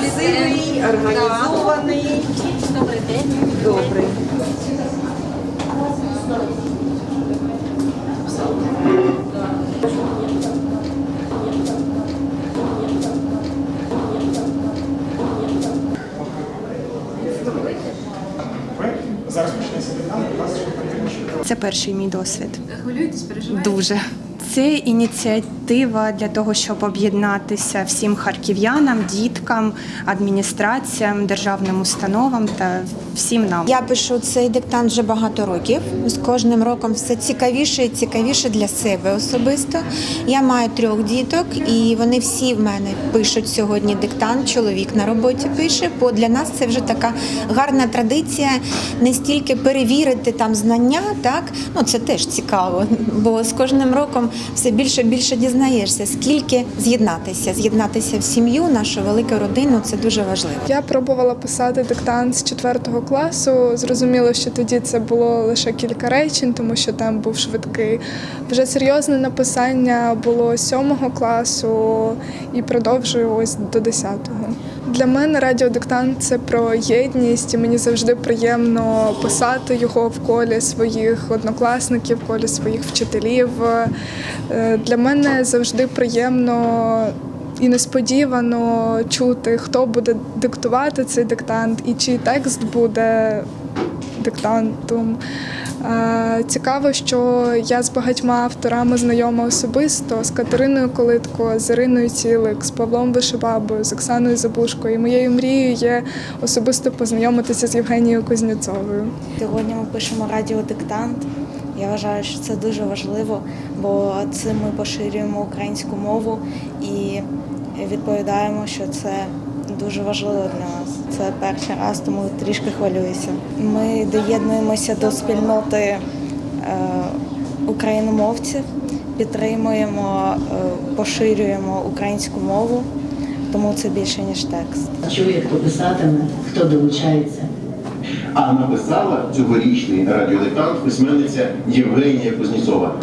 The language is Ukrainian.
Щирий, організований. Добрий день. Добрий. Це перший мій досвід. Хвилюєтесь, переживаєте? Дуже. Це ініціатива для того, щоб об'єднатися всім харків'янам, діткам, адміністраціям, державним установам та всім нам. Я пишу цей диктант вже багато років. З кожним роком все цікавіше і цікавіше для себе особисто. Я маю трьох діток, і вони всі в мене пишуть сьогодні диктант. Чоловік на роботі пише, бо для нас це вже така гарна традиція не стільки перевірити там знання, так ну це теж цікаво, бо з кожним роком все більше більше дізнаєшся, скільки з'єднатися, з'єднатися в сім'ю, нашу велику родину це дуже важливо. Я пробувала писати диктант з 4 класу. Зрозуміло, що тоді це було лише кілька речень, тому що там був швидкий. Вже серйозне написання було з 7 класу і продовжую ось до 10-го. Для мене радіодиктант це про єдність, і мені завжди приємно писати його в колі своїх однокласників, в колі своїх вчителів. Е, Для мене завжди приємно і несподівано чути, хто буде диктувати цей диктант і чий текст буде диктантом. Е, Цікаво, що я з багатьма авторами знайома особисто з Катериною Колитко, з Іриною Цілик, з Павлом Вишибабою, з Оксаною Забушкою. І моєю мрією є особисто познайомитися з Євгенією Кузнєцовою. Сьогодні ми пишемо радіодиктант. Я вважаю, що це дуже важливо, бо цим ми поширюємо українську мову і відповідаємо, що це дуже важливо для нас. Це перший раз, тому трішки хвилююся. Ми доєднуємося до спільноти е, україномовців, підтримуємо, е, поширюємо українську мову, тому це більше ніж текст. Чує, хто писатиме, хто долучається. А написала цьогорічний радіодиктант письменниця Євгенія Кузнєцова.